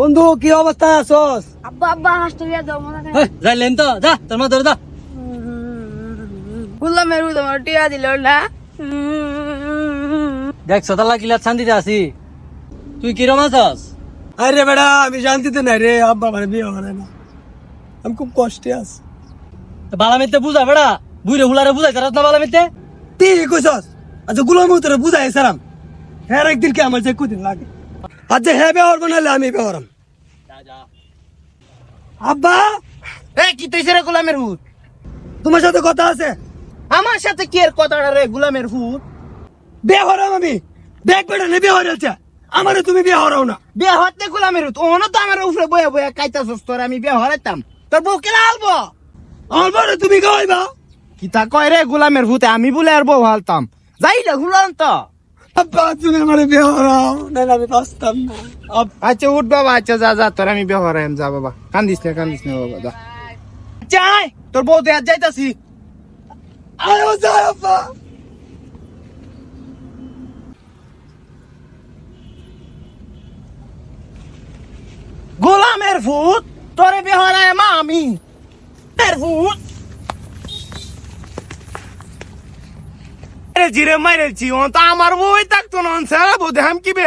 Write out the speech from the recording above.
বন্ধু কি অবস্থা? আছোস আব্বা মনে যাইলেন তো যা তোর মা ধরে যা। গুলামের তোমার টিয়া দিল না। দেখ সতালা কিলা শান্তিতে আছি। তুই কিরম আছস? আরে বেড়া আমি শান্তিতে নাই রে আব্বা মানে বিয়ে হয় না। আমি খুব কষ্টে আছি। বালা মেতে বুঝা বেড়া? বুড়ে হুলারে বুঝাই তারা না বালা মেতে তুই কইছস? আচ্ছা গুলাম তোরে বুঝাই সারাম। হ্যাঁ একদিন কি আমার যে কুদিন লাগে। আচ্ছা হ্যাঁ ব্যবহার বানালে আমি ব্যবহারাম আব্বা! এ, কি তৈছে রে গোলামের তোমার সাথে কথা আছে। আমার সাথে কি এর কথাটা রে গোলামের আমি। নে আমারে তুমি বিয়ে হরাও না। বিয়ে হতে গোলামের হুত ওনো তো আমার উপরে বয়ে বয়ে কাইতা তোর আমি বিয়ে হরাইতাম। তোর বউ কেনা আলবো? বড় তুমি গাইবা কি তা কয় রে গোলামের হুতে? আমি বলে আর বউ হালতাম। যাই রে গুলাম তো। তুমি আমারে বিয়ে হরাও না আমি বাঁচতাম না। আচ্ছা উঠ বাবা আচ্ছা যা যা তোর আমি বিয়ে হরাইম যা বাবা। কান্দিস না কান্দিস না বাবা যা। যাই। তোর বউ দেয়া যাইতাছি। আয়ো যাই আব্বা। গোলামের ভূত তোরে বিয়ে মা আমি ভূত। জিরে মাইরেছি ও তো আমার বই থাকতো না সারা বোধে হাম কি বে?